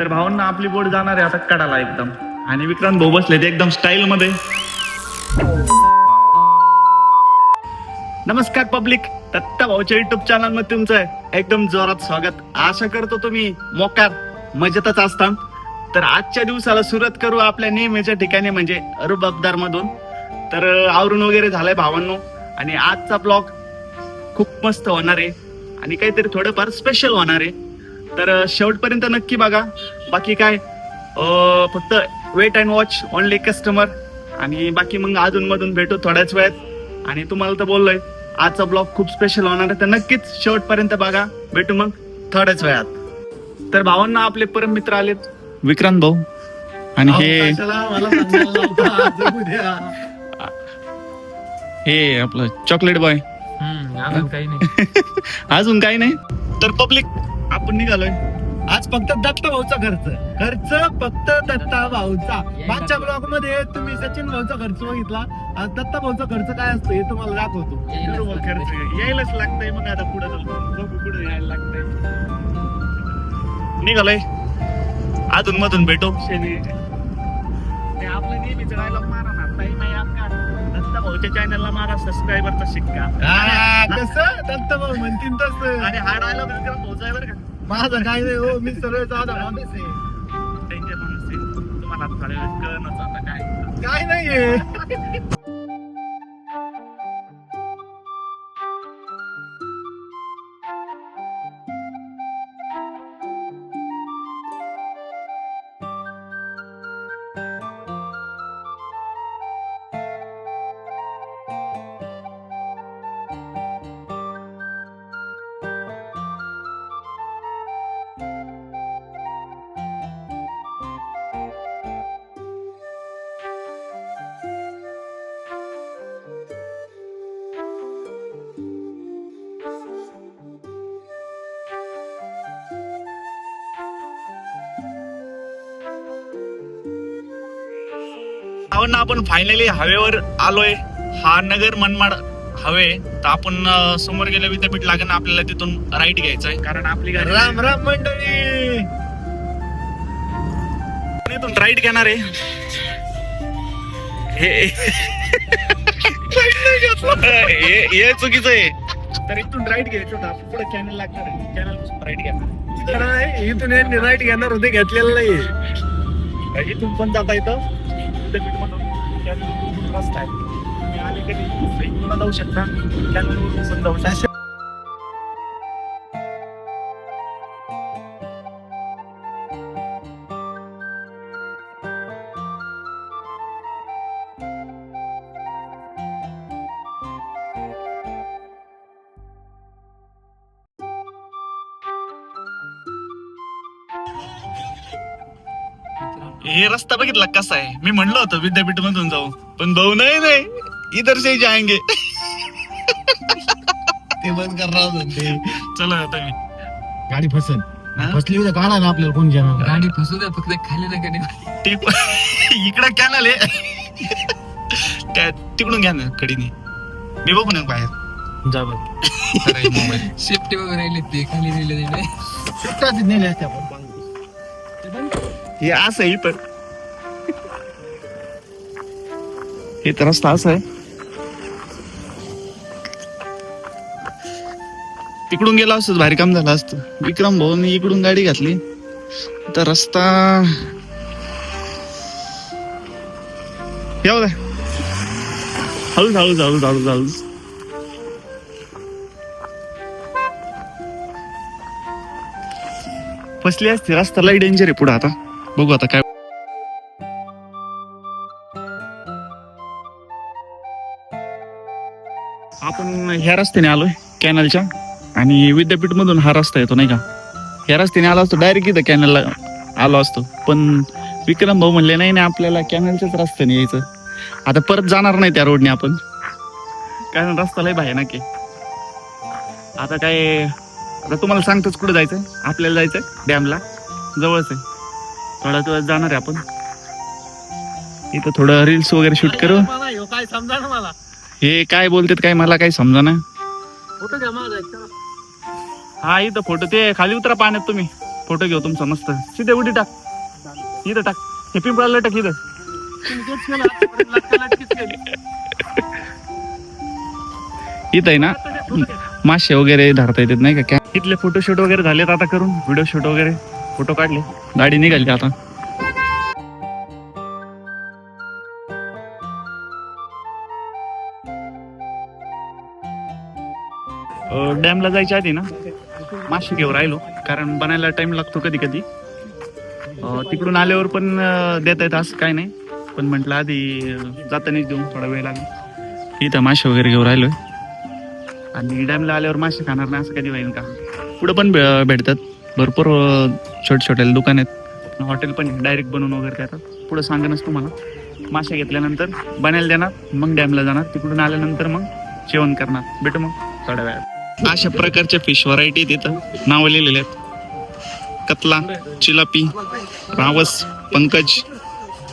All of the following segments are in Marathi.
तर भावांना आपली बोट जाणार आहे आता कडाला एकदम. आणि विक्रांत भाऊ बसले ते एकदम स्टाईल मध्ये. नमस्कार पब्लिक दत्ता भाऊच्या युट्यूब चॅनलमध्ये तुमचं एकदम जोरात स्वागत. आशा करतो तुम्ही मोकार मजेतच असता तर आजच्या दिवसाला सुरुवात करू आपल्या नेहमीच्या ठिकाणी म्हणजे रुबाबदार मधून. तर आवरून वगैरे झालंय भावांनो. आणि आजचा ब्लॉग खूप मस्त होणार आहे. आणि काहीतरी थोडंफार स्पेशल होणार आहे. तर शेवटपर्यंत नक्की बघा. बाकी काय? फक्त wait and watch only customer आणि बाकी मग अधून मधून भेटू थोड्याच वेळात. आणि तुम्हाला तर बोललोय आजचा ब्लॉग खूप स्पेशल होणार आहे. तर नक्कीच शेवटपर्यंत बघा. भेटू मग थोड्याच वेळात. तर भावांना आपले परम मित्र आलेत. विक्रांत भाऊ. आणि हे हे आपलं चॉकलेट बॉय अजून काही नाही. अजून काही नाही? तर पब्लिक आपण निघालोय. आज फक्त दत्ता भाऊचा खर्च. खर्च फक्त दत्ता भाऊचा. मागच्या ब्लॉगमध्ये तुम्ही सचिन भाऊचा खर्च बघितला. आज दत्ता भाऊचा खर्च काय असतो हे तुम्हाला दाखवतो. बरोबर खर्च यायलाच लागतंय. मग आता पुढे जाऊ बघू पुढे यायला लागतंय. निघालोय. अधून मधून भेटो. शेने. ते आपलं नेहमीच डायलॉग मारा ना. ताई नाही दत्ता भाऊच्या चॅनलला मारा सबस्क्रायबरचा शिक्का. कसं? दत्ता भाऊ म्हणतील तस. आणि हा डायलॉग पोहोचाय बरं का. माझं काय नाही हो मी सरळ साधा माणूस आहे. त्यांच्या माणूस आहे. तुम्हाला आता थोड्या वेळेस कळणच आता काय. काय नाहीये. आपण आपण फायनली हवेवर आलोय. हा नगर मनमाड हवे. तर आपण समोर गेल्या विद्यापीठ लागेल आपल्याला तिथून राईट घ्यायचं आहे कारण आपली गाडी राम राम मंडळी! इथून राईट घेणार आहे. हे चुकीचं आहे. तर इथून राईट घ्यायचं होतं. पुढे कॅनल लागणार आहे. कॅनलपासून राईट घेणार इथून यांनी राईट घेणार होते घेतलेलं नाही इथून पण जाता येतं. विद्यापीठ मधून कॅनल रस्ता आहे. तुम्ही आले कधी? जाऊ शकता? कॅनल पण जाऊ शकता हे रस्ता बघितला कसा आहे? मी म्हणलं होतं विद्यापीठ मधून जाऊ पण भाऊ नाही नाही. इधर से ही जाएंगे ते बंद करणार होते चला आता मी. गाडी फसन. हा? फसली उद्या काढा ना आपल्याला कोण जाणार गाडी फसू द्या फक्त खाली नका नाही टिप इकडं कॅनल आहे. त्या तिकडून घ्या ना कडीने. मी बघू ना बाहेर. जा बघ सेफ्टी वगैरे राहिले ते खाली नेले नाही. सुट्टाच नेले असते आपण. हे असं आहे इथं. हे तर रस्ता असा आहे. तिकडून गेला असत भारी काम झालं असतं. विक्रम भाऊनी इकडून गाडी घातली. तर रस्ता येऊ द्या हळूच हळूच हळूच हळूच हळूच. फसली असते रस्ता लई डेंजर आहे पुढे आता. बघू आता काय आपण ह्या रस्त्याने आलोय कॅनलच्या. आणि विद्यापीठ मधून हा रस्ता येतो नाही का? ह्या रस्त्याने आलो असतो डायरेक्ट इथं कॅनलला आलो असतो. पण विक्रम भाऊ म्हणले नाही नाही आपल्याला कॅनलच्याच रस्त्याने यायचं. आता परत जाणार नाही त्या रोडने आपण. कारण रस्ता लय बाहेर ना की आता काय आता तुम्हाला सांगतोच कुठं जायचं आपल्याला जायचंय डॅमला. जवळच आहे. थोडा दिवस जाणार आहे आपण. इथं थोडं रील्स वगैरे शूट करू. काय समजा ना मला. हे काय बोलतात काय मला काही समजा ना. फोटो माझा. हा इथं फोटो ते खाली उतरा पाण्यात तुम्ही. फोटो घेऊ तुमचा मस्त. सीधे उडी टाक. इथं टाक. हे पिंपळाला टाक इथं. इथं आहे ना. मासे वगैरे धरता येतात नाही का? क्या इथले फोटोशूट वगैरे झालेत आता करून. व्हिडिओ शूट वगैरे. फोटो काढले. गाडी निघाली आता. डॅमला जायच्या आधी ना मासे घेऊन राहिलो. कारण बनायला टाइम लागतो कधी कधी तिकडून आल्यावर पण देता येतं असं काय नाही. पण म्हटलं आधी जातानाच देऊन थोडा वेळ लागेल. इथं मासे वगैरे घेऊन राहिलोय. आणि डॅमला आल्यावर मासे खाणार नाही असं कधी होईल का? पुढं पण भेटतात. भरपूर छोटे छोटे दुकान आहेत. हॉटेल पण डायरेक्ट बनवून वगैरे करतात. पुढं सांगणच तुम्हाला. मासे घेतल्यानंतर बनायला देणार मग डॅमला जाणार. तिकडून आल्यानंतर मग जेवण करणार. भेटू मग. थोड्या वेळात. अशा प्रकारच्या फिश व्हरायटी तिथं नावं लिहिलेले आहेत. कतला चिलापी रावस पंकज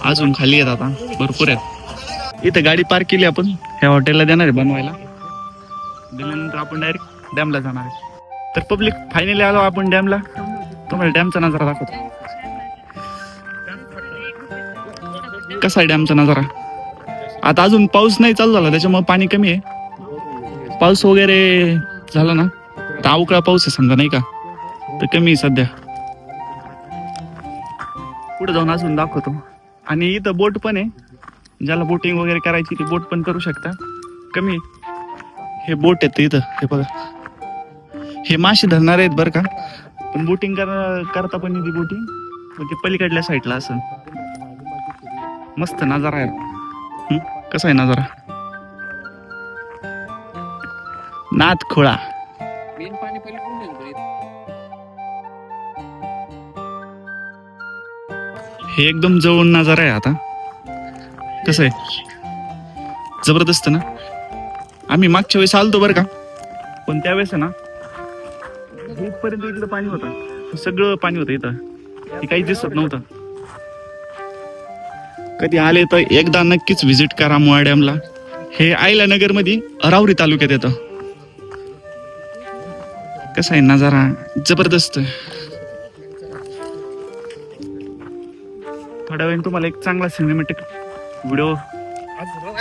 अजून खाली आहेत आता. भरपूर आहेत. इथं गाडी पार्क केली आपण. ह्या हॉटेलला देणार आहे बनवायला. दिल्यानंतर आपण डायरेक्ट डॅमला जाणार आहे. तर पब्लिक फायनली आलो आपण डॅमला तुम्हाला डॅमचा नजारा दाखवतो. कसा आहे डॅमचा नजारा? आता अजून पाऊस नाही चालू झाला त्याच्यामुळे पाणी कमी आहे. पाऊस वगैरे झाला ना? तर अवकाळा पाऊस आहे समजा नाही का? तर कमी आहे सध्या. पुढे जाऊन अजून दाखवतो. आणि इथं बोट पण आहे. ज्याला बोटिंग वगैरे करायची ती बोट पण करू शकता. कमी आहे. हे बोट आहेत इथं हे बघा. हे मासे धरणार आहेत बरं का. पण बोटिंग कर करता पण ती बोटिंग म्हणजे पलीकडल्या साईडला असं मस्त नजारा आहे? कसा आहे नजारा? नाथ खोळा. येतं? हे एकदम जवळून नजारा आहे आता. कसं आहे? जबरदस्त ना? आम्ही मागच्या वेळेस आलतो बरं का. पण त्यावेळेस ना इथपर्यंत इकडं पाणी होतं. सगळं पाणी होतं इथं. काही दिसत नव्हतं. कधी आले तर एकदा नक्कीच व्हिजिट करा मुळा डॅमला हे आयला नगरमध्ये अरावरी तालुक्यात येतं. कसं आहे नजारा? जबरदस्त. थोड्या वेळाने तुम्हाला एक चांगला सिनेमॅटिक व्हिडिओ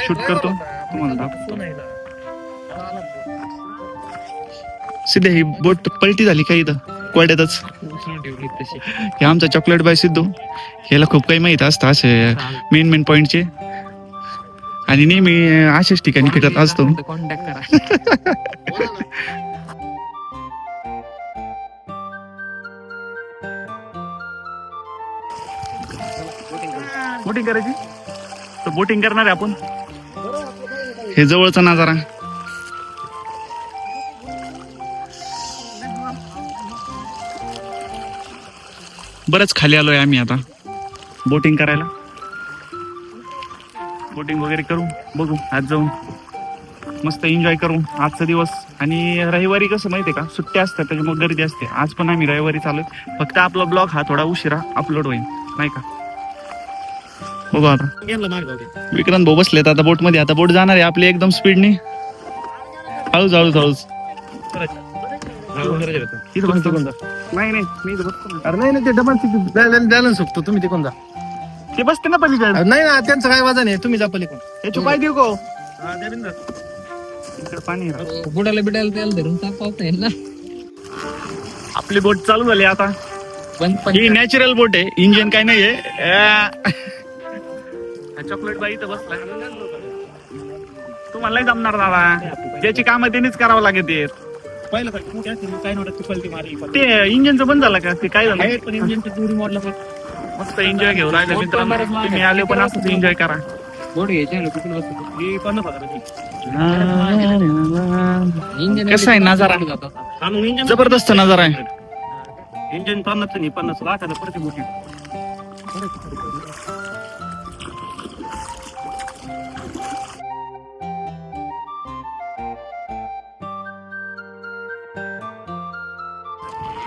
शूट करतो. तुम्हाला दाखवतो. सिद्धे ही बोट पलटी झाली का इथं? कोड्यातच हे आमचा चॉकलेट बाय सिद्धू. ह्याला खूप काही माहीत असतं असे मेन मेन पॉइंटचे आणि नेहमी अशाच ठिकाणी फिरत असतो. कॉन्टॅक्ट करा. बोटिंग करायची? तर बोटिंग करणार आहे आपण. हे जवळचा नजारा. बरंच खाली आलोय आम्ही आता. बोटिंग करायला. बोटिंग वगैरे करू बघू आज जाऊन मस्त एन्जॉय करू आजचा दिवस. आणि रविवारी कसं माहितीये का सुट्ट्या असतात त्याच्यामुळे गर्दी असते. आज पण आम्ही रविवारी चालू फक्त आपला ब्लॉग हा थोडा उशिरा अपलोड होईल नाही का? बघू आता. विक्रांत भाऊ बसलेत आता बोटमध्ये. आता बोट जाणार आहे आपली एकदम स्पीडने हळूच हळूच हळूच. बसतो नाही नाही मी इथं बसतो ना. अरे नाही नाही ते डबल द्यायला शकतो तुम्ही तिकडून जा. ते बसते ना पलीकडे. नाही ना त्यांचं काय वजन आहे? तुम्ही जा पलीकडून. त्याची पाय देऊ को इकडे पाणी आहे. बुडाला बिडायला त्याला धरून तापवता येईल ना. आपली बोट चालू झाली आता. बंद पण ही नॅचरल बोट आहे. इंजिन काय नाहीये. चॉकलेट बाई इथं बसलाय तुम्हाला नाही जमणार दादा. ज्याची कामं त्यांनीच करावं लागत आहेत. पहिलं काय काय नव्हतं पलटी मारली ते इंजिनचं बंद झालं का? ते काय झालं? पण इंजिनची दुरी मोडला मस्त एन्जॉय घेऊ राहिले पण मित्रांनो. तुम्ही. आले पण असंच एन्जॉय करा. बोट घ्यायचे ना कुठून बसतो ही पन्नास हजाराची इंजिन कसा आहे नजारा? इंजिन जबरदस्त नजारा आहे. इंजिन पन्नास नाही पन्नास लाखाला प्रति मोठी.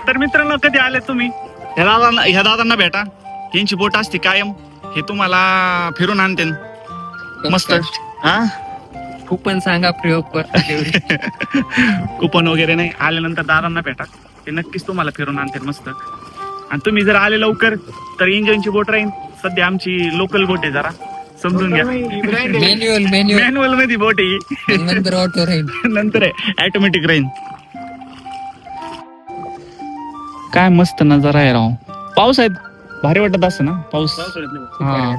तर मित्रांनो कधी आले तुम्ही? ह्या दादांना ह्या दादांना भेटा. यांची बोट असते कायम. हे तुम्हाला फिरून आणते. मस्त. हा? कुपन सांगा प्रयोग कर. कुपन वगैरे नाही. आल्यानंतर दादांना भेटा. ते नक्कीच तुम्हाला फिरून आणते. मस्त. आणि तुम्ही जर आले लवकर तर इंजिनची बोट राहील सध्या आमची लोकल बोट आहे जरा. समजून घ्या. मॅन्युअल मॅन्युअल मॅन्युअलमध्ये बोट आहे ही. नंतर ऑटो राहील नंतर आहे. ऑटोमॅटिक राहील काय मस्त नजारा आहे राव. पाऊस आहेत. भारी वाटत असं ना? पाऊस. हा.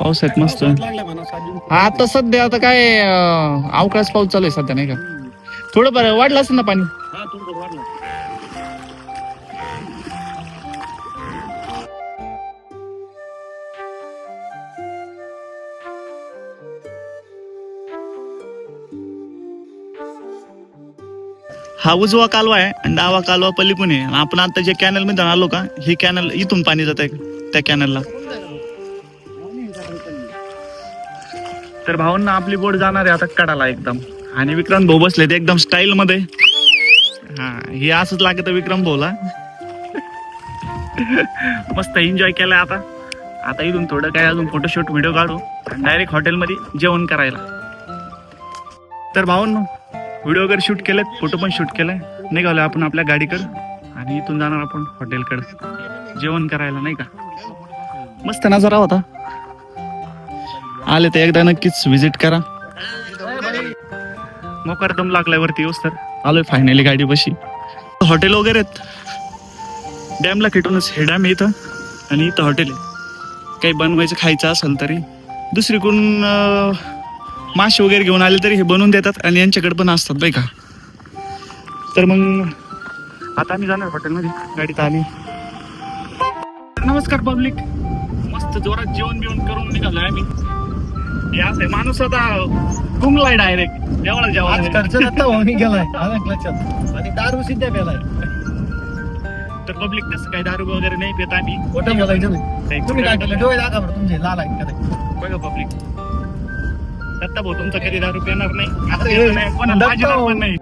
पाऊस आहेत मस्त. हा, आता सध्या आता काय अं, अवकाश पाऊस चालू आहे सध्या नाही का? थोडं बरं वाढलं असेल ना पाणी? हा, उजवा कालवा आहे आणि डावा कालवा पलीकडून आहे. आपण आता जे कॅनलमध्ये आलो का ही कॅनल इथून पाणी जात आहे त्या कॅनलला तर भावांना आपली बोट जाणार आहे आता कडाला एकदम. आणि विक्रांत भाऊ बसले ते एकदम स्टाईल मध्ये. हा हे असंच लागत विक्रम भाऊला. मस्त एन्जॉय केलाय आता. आता इथून थोडं काय अजून फोटोशूट व्हिडिओ काढू. डायरेक्ट हॉटेलमध्ये जेवण करायला. तर भावांनो व्हिडिओ वगैरे शूट केलेत फोटो पण शूट केलाय. निघालोय आपण आपल्या गाडीकडे आणि इथून जाणार आपण हॉटेलकडे. जेवण करायला नाही का? मस्त नजारा होता. आले तर एकदा नक्कीच व्हिजिट करा. मोकार दम लागलाय वरती येऊस तर. आलोय फायनली गाडी बशी हॉटेल वगैरे आहेत. डॅमला खेटूनच हे डॅम इथं आणि इथं हॉटेल आहे. काही बनवायचं खायचं असेल तरी. दुसरीकडून मासे वगैरे घेऊन आले तरी हे बनवून देतात आणि यांच्याकडे पण असतात बाई का? तर मग आता आम्ही जाणार हॉटेलमध्ये. गाडीत आली. नमस्कार पब्लिक. मस्त जोरात जेवण बिवण करून निघालोय आम्ही. हे असं आहे, माणूस आता गुंगलाय डायरेक्ट जेवढा जेवण खर्च गेलाय. आणि दारू सिद्ध्या प्यालाय तर पब्लिक तसं काही दारू वगैरे नाही पित आम्ही. तुम्ही काय केलं? डोळे दाखवा तुमचे. लाल आहेत का? बघा पब्लिक. दत्ता भाऊ तुमचा कधी दारू पिणार नाही. असं अरे, येत नाही, कोणाला भाऊ. पण नाही.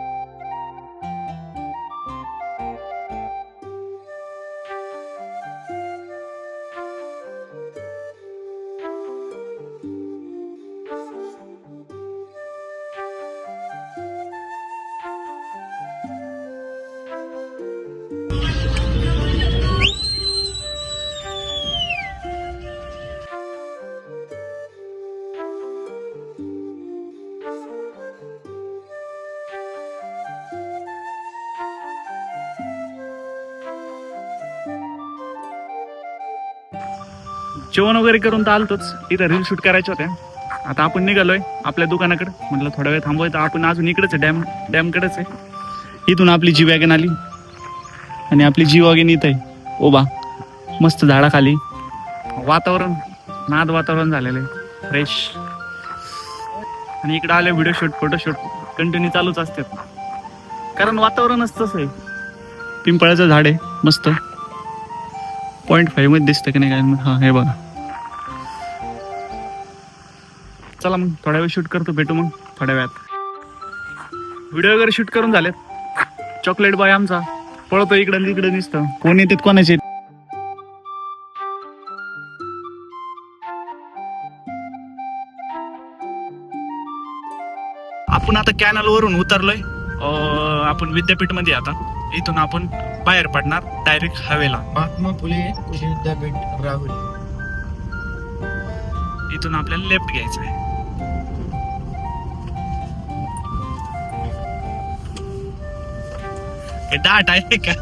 जेवण वगैरे करून तर आलतोच. इथं रील शूट करायच्या होत्या. आता आपण निघालोय आपल्या दुकानाकडे. म्हटलं थोडा वेळ थांबवायचं आपण अजून इकडेच आहे डॅम डॅमकडेच आहे. इथून आपली जी वॅगन आली. आणि आपली जी वॅगन इथं आहे. ओबा मस्त झाडाखाली. वातावरण नाद वातावरण झालेलं आहे. फ्रेश आणि इकडे आले व्हिडिओ शूट फोटोशूट कंटिन्यू चालूच असतात. कारण वातावरणच तसं आहे. पिंपळाचं झाड आहे मस्त. पॉईंट फाईव्हमध्ये दिसतं की नाही काय? हा हे बघा. चला मग थोड्या वेळ शूट करतो भेटू मग थोड्या वेळात. व्हिडिओ वगैरे शूट करून झालेत. चॉकलेट बॉय आमचा. पळतो इकडं तिकडं दिसतं. कोण येतात कोणाचे? आपण आता कॅनल वरून उतरलोय. अं, आपण विद्यापीठमध्ये आता. इथून आपण बाहेर पडणार डायरेक्ट हवेला. महात्मा फुले कृषी विद्यापीठ राहुल. इथून आपल्याला लेफ्ट घ्यायचं आहे हे दहा टायर का?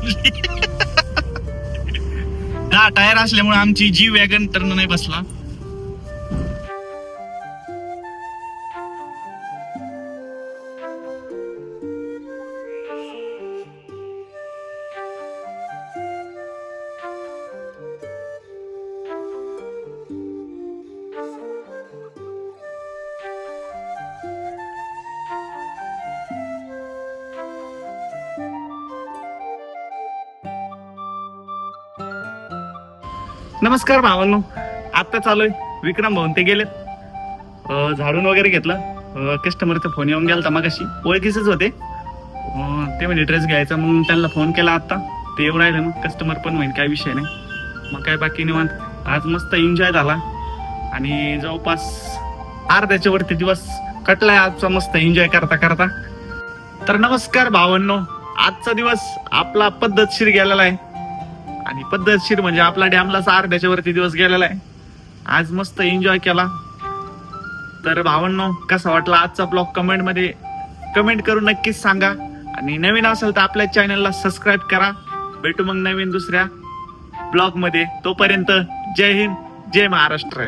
दहा टायर असल्यामुळे आमची जी वॅगन टर्न नाही बसला. नमस्कार भावांनो. चालू आहे विक्रम भाऊन ते गेलेत. झाडून वगैरे घेतलं. कस्टमरचा फोन येऊन गेला मगाशी. ओळखीचेच होते. ते म्हणजे ड्रेस घ्यायचा मग त्यांना फोन केला आत्ता. ते येऊन राहिलं मग. कस्टमर पण होईल काय विषय नाही. मग काय बाकी निवांत. आज मस्त एन्जॉय झाला. आणि जवळपास अर्ध्याच्या वरती दिवस कटलाय आजचा मस्त एन्जॉय करता करता. तर नमस्कार भावांनो. आजचा दिवस आपला पद्धतशीर गेलेला आहे. आणि पद्धतशीर म्हणजे आपला डॅमला अर्ध्याच्या वरती दिवस गेलेला आहे. आज मस्त एन्जॉय केला. तर भावांनो कसा वाटला आजचा ब्लॉग कमेंटमध्ये कमेंट करून नक्कीच सांगा. आणि नवीन असेल तर आपल्या चॅनलला सबस्क्राईब करा. भेटू मग नवीन दुसऱ्या ब्लॉगमध्ये. तोपर्यंत जय हिंद जय महाराष्ट्र.